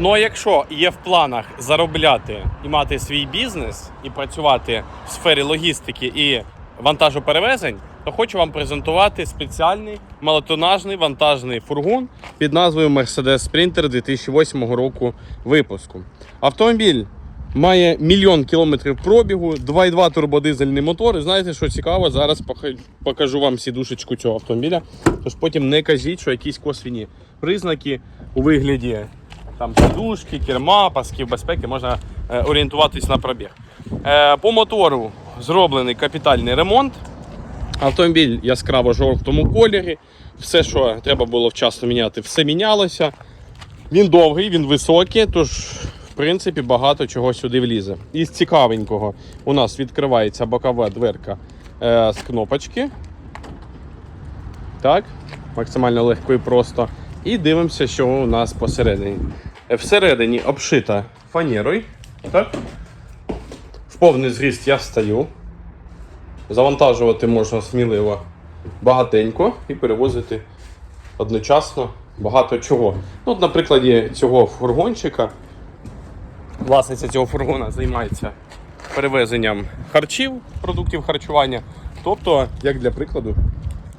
Ну а якщо є в планах заробляти і мати свій бізнес і працювати в сфері логістики і вантажоперевезень, то хочу вам презентувати спеціальний малотонажний вантажний фургон під назвою Mercedes Sprinter 2008 року випуску. Автомобіль має мільйон кілометрів пробігу, 2,2 турбодизельний мотор. І знаєте, що цікаво, зараз покажу вам сідушечку цього автомобіля. Тож потім не кажіть, що якісь косвіні признаки у вигляді там сидушки, керма, пасків безпеки можна е, орієнтуватись на пробіг. Е, по мотору зроблений капітальний ремонт. Автомобіль яскраво жовтому кольорі. Все, що треба було вчасно міняти, все мінялося. Він довгий, він високий, тож, в принципі, багато чого сюди влізе. Із цікавенького у нас відкривається бокова дверка е, з кнопочки. Так, максимально легко і просто. І дивимося, що у нас посередині. Всередині обшита фанерою. Так? В повний зріст я стою. Завантажувати можна сміливо багатенько і перевозити одночасно багато чого. Ну, от, на цього фургончика. Власниця цього фургона займається перевезенням харчів, продуктів харчування. Тобто, як для прикладу,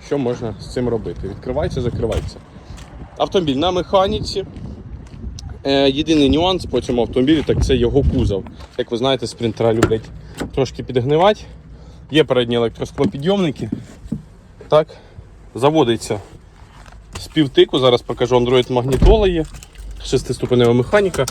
що можна з цим робити? Відкривається, закривається. Автомобіль на механіці. Е, єдиний нюанс по цьому автомобілі так це його кузов. Як ви знаєте, спринтера люблять трошки підгнивати. Є передні електросклопідйомники. Так, заводиться з півтику. Зараз покажу Android магнітола є. Шестиступенева механіка.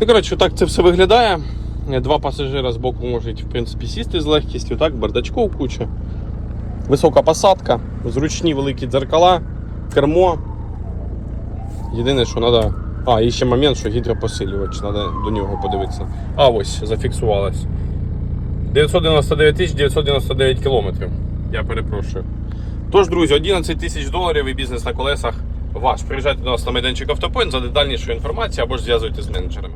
Ну, коротше, так це все виглядає. Два пасажира з боку можуть, в принципі, сісти з легкістю, так, бардачков куча. Висока посадка, зручні великі дзеркала, кермо. Єдине, що треба. А, і ще момент, що гідропосилювач, треба до нього подивитися. А, ось, зафіксувалось. 999 999 кілометрів. Я перепрошую. Тож, друзі, 11 тисяч доларів і бізнес на колесах ваш. Приїжджайте до нас на майданчик Автопоінт за детальнішою інформацією або ж зв'язуйтесь з менеджерами.